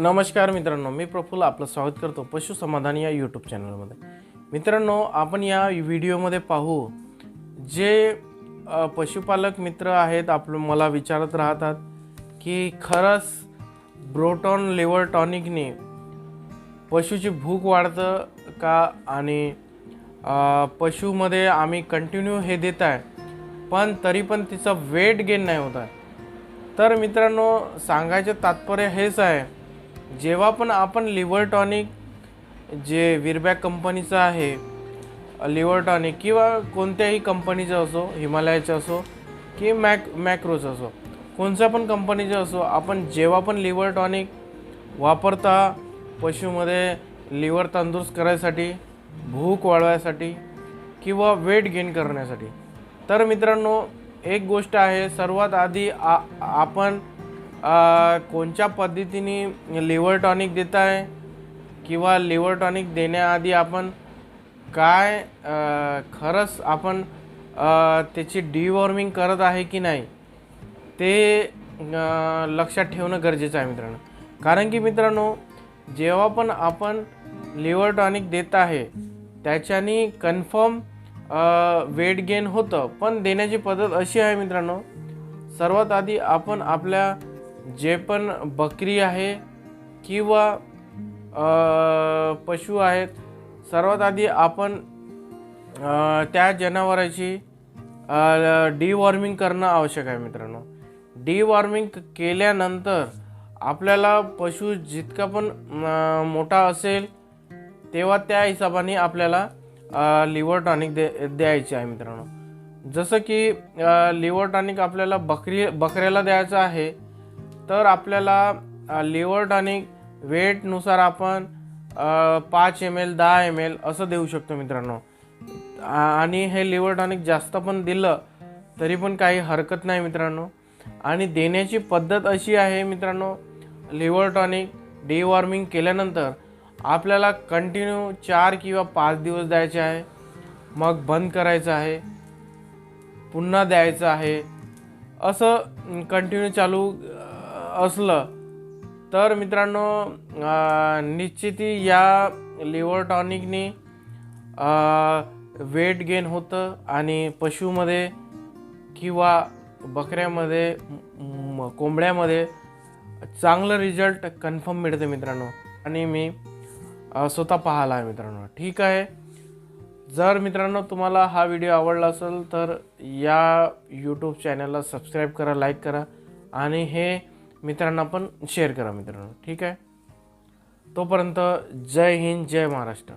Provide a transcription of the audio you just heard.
नमस्कार मित्रांनो मी प्रफुल्ल आपलं स्वागत करतो पशु समाधान या यूट्यूब चॅनलमध्ये मित्रांनो आपण या व्हिडिओमध्ये पाहू जे पशुपालक मित्र आहेत आपलं मला विचारत राहतात की खरंच ब्रोटॉन लिव्हर टॉनिकने पशुची भूक वाढतं का? आणि पशुमध्ये आम्ही कंटिन्यू हे देत आहे पण तरी पण तिचा वेट गेन नाही होत आहे. तर मित्रांनो सांगायचं तात्पर्य हेच आहे जेव्हा पण आपण लिव्हर टॉनिक जे विरबॅक कंपनीचं आहे लिव्हर टॉनिक किंवा कोणत्याही कंपनीचं असो हिमालयाचं असो की मॅक मॅक्रोचं असो कोणत्या पण कंपनीचं असो आपण जेव्हा पण लिव्हर टॉनिक वापरता पशुमध्ये लिव्हर तंदुरुस्त करायसाठी भूक वाढवायसाठी किंवा वेट गेन करण्यासाठी. तर मित्रांनो एक गोष्ट आहे सर्वात आधी आ आपण कोणत्या पद्धतीने लिव्हर टॉनिक देत आहे किंवा लिव्हर टॉनिक देण्याआधी आपण काय खरंच आपण त्याची डिवॉर्मिंग करत आहे की नाही ते लक्षात ठेवणं गरजेचं आहे मित्रांनो. कारण की मित्रांनो जेव्हा पण आपण लिव्हर टॉनिक देत आहे त्याच्यानी कन्फर्म वेट गेन होतं. पण देण्याची पद्धत अशी आहे मित्रांनो सर्वात आधी आपण आपल्या जे पण बकरी आहे किंवा पशु आहेत सर्वात आधी आपण त्या जनावराची डिवॉर्मिंग करणं आवश्यक आहे मित्रांनो. डिवॉर्मिंग केल्यानंतर आपल्याला पशु जितका पण मोठा असेल तेव्हा त्या हिशोबाने आपल्याला लिव्हर टॉनिक दे द्यायचे आहे मित्रांनो. जसं की लिव्हर टॉनिक आपल्याला बकरी बकऱ्याला द्यायचं आहे तर आपल्याला लिव्हर टॉनिक वेटनुसार आपण पाच एम एल दहा एम एल असं देऊ शकतो मित्रांनो. आणि हे लिव्हर टॉनिक जास्त पण दिलं तरी पण काही हरकत नाही मित्रांनो. आणि देण्याची पद्धत अशी आहे मित्रांनो लिव्हर टॉनिक डिवॉर्मिंग केल्यानंतर आपल्याला कंटिन्यू चार किंवा पाच दिवस द्यायचे आहे मग बंद करायचं आहे पुन्हा द्यायचं आहे असं कंटिन्यू चालू असलं तर मित्रांनो निश्चिती या लिव्हर टॉनिकनी वेट गेन होतं आणि पशुमध्ये किंवा बकऱ्यामध्ये कोंबड्यामध्ये चांगलं रिझल्ट कन्फर्म मिळते मित्रांनो. आणि मी स्वतः पाहिला आहे मित्रांनो. ठीक आहे? जर मित्रांनो तुम्हाला हा व्हिडिओ आवडला असेल तर या यूट्यूब चॅनलला सबस्क्राईब करा लाईक करा. आणि हे मित्रांना पण शेअर करा मित्रांनो. ठीक आहे? तोपर्यंत जय हिंद जय महाराष्ट्र.